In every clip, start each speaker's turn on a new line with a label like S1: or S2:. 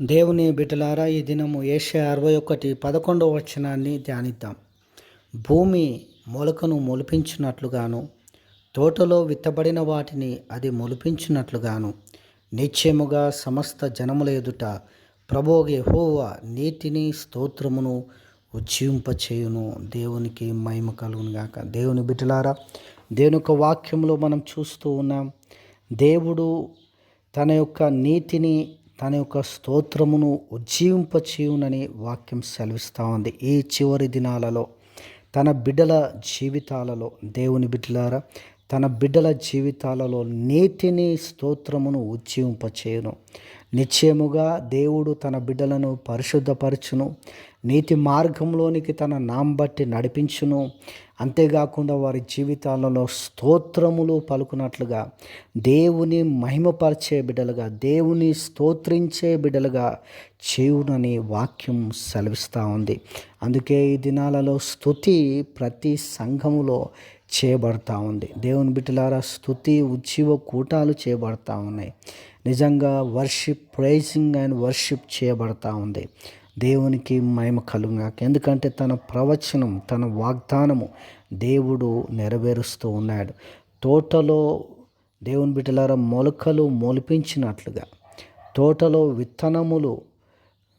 S1: దేవుని బిడ్డలారా ఈ దినము ఏషియా అరవై ఒకటి పదకొండవ వచనాన్ని ధ్యానిద్దాం. భూమి మొలకను మొలిపించినట్లుగాను తోటలో విత్తబడిన వాటిని అది మొలిపించినట్లుగాను నిశ్చయముగా సమస్త జనముల ఎదుట ప్రభోగి హోవ నీతిని స్తోత్రమును ఉచ్చింపచేయును దేవునికి మహిమ కలుగును గాక. దేవుని బిడ్డలారా దేవుని యొక్క వాక్యంలో మనం చూస్తూ ఉన్నాం దేవుడు తన యొక్క నీతిని తన యొక్క స్తోత్రమును ఉజ్జీవింపచేయునని వాక్యం సెలవిస్తూ ఉంది. ఈ చివరి దినాలలో తన బిడ్డల జీవితాలలో దేవుని బిడ్డలారా తన బిడ్డల జీవితాలలో నీతిని స్తోత్రమును ఉజ్జీవింపచేయును. నిశ్చయముగా దేవుడు తన బిడ్డలను పరిశుద్ధపరచును. నీతి మార్గంలోనికి తన నాం బట్టి నడిపించును. అంతేకాకుండా వారి జీవితాలలో స్తోత్రములు పలుకున్నట్లుగా దేవుని మహిమపరిచే బిడ్డలుగా దేవుని స్తోత్రించే బిడ్డలుగా చేయునని వాక్యం సెలవిస్తూ ఉంది. అందుకే ఈ దినాలలో స్థుతి ప్రతి సంఘములో చేయబడతా ఉంది. దేవుని బిడ్డలారా స్థుతి ఉజ్జీవ కూటాలు చేయబడతా ఉన్నాయి. నిజంగా వర్షిప్ ప్రైజింగ్ అండ్ వర్షిప్ చేయబడతా ఉంది. దేవునికి మహిమ కలుగాక ఎందుకంటే తన ప్రవచనం తన వాగ్దానము దేవుడు నెరవేరుస్తూ ఉన్నాడు. తోటలో దేవుని బిడ్డలారా మొలకలు మొలిపించినట్లుగా తోటలో విత్తనములు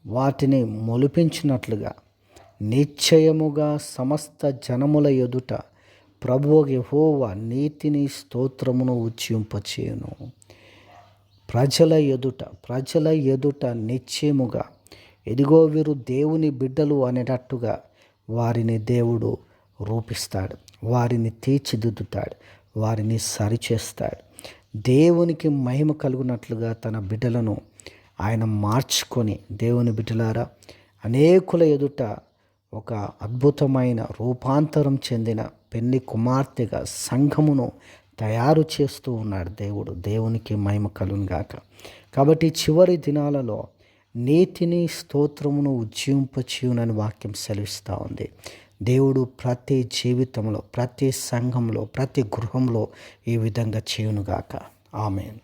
S1: వాటిని మొలిపించినట్లుగా నిశ్చయముగా సమస్త జనముల ఎదుట ప్రభువు యహోవా నీతిని స్తోత్రమును ఉచ్చింపచేయును. ప్రజల ఎదుట ప్రజల ఎదుట నిశ్చయముగా ఎదిగో వీరు దేవుని బిడ్డలు అనేటట్టుగా వారిని దేవుడు రూపిస్తాడు. వారిని తీర్చిదిద్దుతాడు. వారిని సరిచేస్తాడు. దేవునికి మహిమ కలుగునట్లుగా తన బిడ్డలను ఆయన మార్చుకొని దేవుని బిడ్డలారా అనేకుల ఎదుట ఒక అద్భుతమైన రూపాంతరం చెందిన పెళ్ళి కుమార్తెగా సంఘమును తయారు చేస్తూ ఉన్నాడు దేవుడు. దేవునికి మహిమ కలుగుగాక కాబట్టి చివరి దినాలలో నీతిని స్తోత్రమును ఉజ్జింపచేయునని వాక్యం సెలవిస్తూ ఉంది. దేవుడు ప్రతి జీవితంలో ప్రతి సంఘంలో ప్రతి గృహంలో ఈ విధంగా చేయునుగాక ఆమెను.